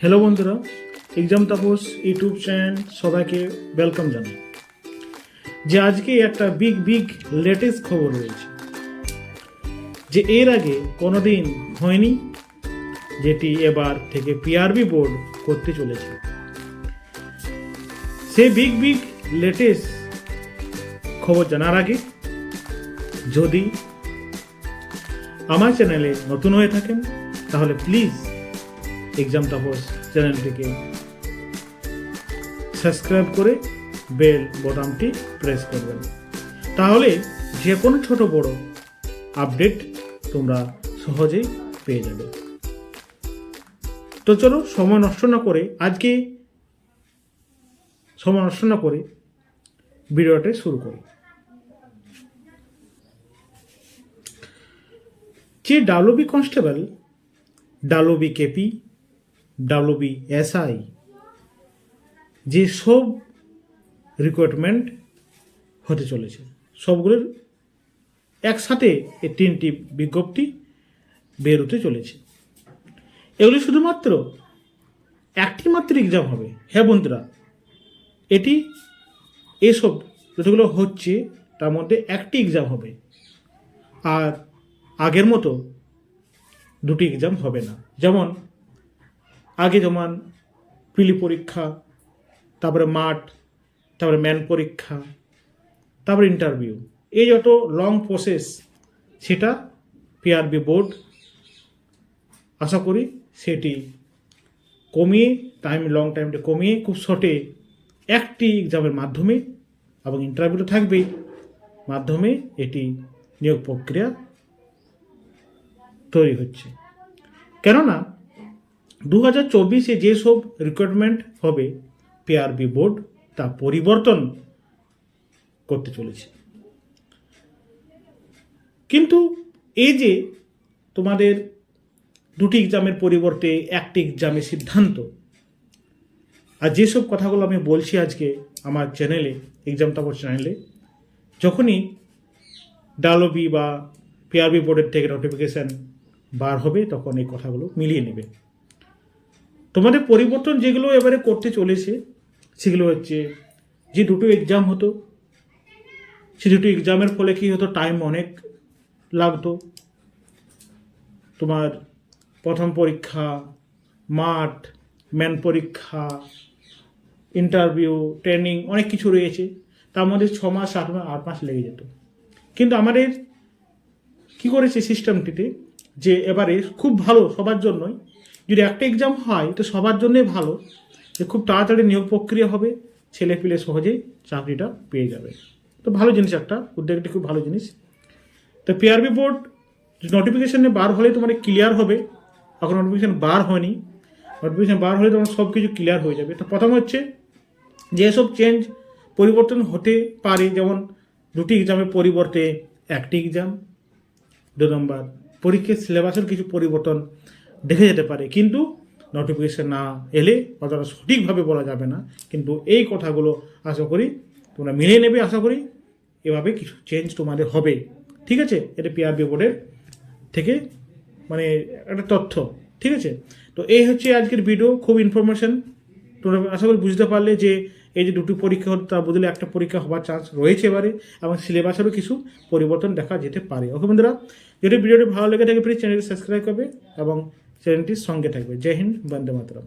Hello বন্ধুরা exam Tapas YouTube channel সবাইকে welcome জানাই। যে আজকে একটা বিগ বিগ লেটেস্ট খবর রয়েছে। যে এর আগে কোনোদিন হয়নি, যেটি এবার থেকে পিআরবি বোর্ড করতে চলেছে। সেই বিগ বিগ লেটেস্ট খবর জানার আগে, যদি আমার চ্যানেলে নতুন হয়ে থাকেন, তাহলে প্লিজ এক্সাম তাপস চ্যানেলটিকে সাবস্ক্রাইব করে বেল বোতামটি প্রেস করবেন। তাহলে যে কোনো ছোট বড় আপডেট তোমরা সহজেই পেয়ে যাবে। তো চলো সময় নষ্ট না করে আজকে সময় নষ্ট না করে ভিডিওটা শুরু করি। যে WB constable WB KP WB SI যে সব রিক্রুটমেন্ট হতে চলেছে। সবগুলোর একসাথে এই তিনটি বিজ্ঞপ্তি বেরোতে চলেছে। এগুলি শুধুমাত্র একটি মাত্র এক্সাম হবে। হ্যাঁ বন্ধুরা, এটি এসব যতগুলো হচ্ছে তার মধ্যে একটি এক্সাম হবে। আর আগের মতো দুটি এক্সাম হবে না। যেমন আগে যেমন পিলি পরীক্ষা, তারপরে মাঠ, তারপরে ম্যান পরীক্ষা, তারপরে ইন্টারভিউ এই যত লং প্রসেস সেটা পিআরবি বোর্ড আশা করি সেটি কমিয়ে টাইম লং টাইমটা কমিয়ে, খুব শর্টে একটি এক্সামের মাধ্যমে এবং ইন্টারভিউ তো থাকবেই, মাধ্যমে এটি নিয়োগ প্রক্রিয়া তৈরি হচ্ছে। কেননা দু হাজার চব্বিশে যেসব রিক্রুটমেন্ট হবে পিআরবি বোর্ড তা পরিবর্তন করতে চলেছে। কিন্তু এই যে তোমাদের দুটি এক্সামের পরিবর্তে একটি এক্সামের সিদ্ধান্ত, আর যেসব কথাগুলো আমি বলছি আজকে আমার চ্যানেলে এক্সাম তাপর চ্যানেলে যখনই ডালবি বা পিআরবি বোর্ডের থেকে নোটিফিকেশান বার হবে, তখন এই কথাগুলো মিলিয়ে নেবে। তোমাদের পরিবর্তন যেগুলো এবারে করতে চলেছে, সেগুলো হচ্ছে যে দুটো এক্সাম হতো, সে দুটো এক্সামের ফলে কী হতো টাইম অনেক লাগতো। তোমার প্রথম পরীক্ষা মাঠ ম্যান পরীক্ষা ইন্টারভিউ ট্রেনিং অনেক কিছু রয়েছে, তার মধ্যে ছ মাস, সাত মাস, আট মাস লেগে যেত। কিন্তু আমাদের কি করেছে সিস্টেমটিতে যে এবারে খুব ভালো, সবার জন্যই যদি একটা এক্সাম হয়, তো সবার জন্যই ভালো। যে খুব তাড়াতাড়ি নিয়োগ প্রক্রিয়া হবে, ছেলে পেলে সহজেই চাকরিটা পেয়ে যাবে। তো ভালো জিনিস একটা উদ্যোগটি খুব ভালো জিনিস। তো পিআরবি বোর্ড নোটিফিকেশানে বার হলে তোমার ক্লিয়ার হবে। এখন নোটিফিকেশান বার হয়নি। নোটিফিকেশান বার হলে তোমার সব কিছু ক্লিয়ার হয়ে যাবে। তো প্রথম হচ্ছে, যেসব চেঞ্জ পরিবর্তন হতে পারে, যেমন দুটি এক্সামের পরিবর্তে একটি এক্সাম দু নম্বর পরীক্ষার সিলেবাসের কিছু পরিবর্তন দেখে যেতে পারে। কিন্তু নোটিফিকেশন না এলে অতটা সঠিকভাবে বলা যাবে না। কিন্তু এই কথাগুলো আশা করি তোমরা মিলিয়ে নেবে, আশা করি এভাবে কিছু চেঞ্জ তোমাদের হবে। ঠিক আছে? এটা পিআরবি বোর্ডের থেকে মানে একটা তথ্য। ঠিক আছে? তো এই হচ্ছে আজকের ভিডিও খুব ইনফরমেশন তোমরা আশা করি বুঝতে পারলে যে এই যে দুটি পরীক্ষা হতো তার বদলে একটা পরীক্ষা হওয়ার চান্স রয়েছে এবারে এবং সিলেবাসেরও কিছু পরিবর্তন দেখা যেতে পারে। ওকে বন্ধুরা, যদি ভিডিওটি ভালো লেগে থাকে প্লিজ চ্যানেলটি সাবস্ক্রাইব করবে এবং চ্যানেলটির সঙ্গে থাকবে। জয় হিন্দ বন্দে মাতরম।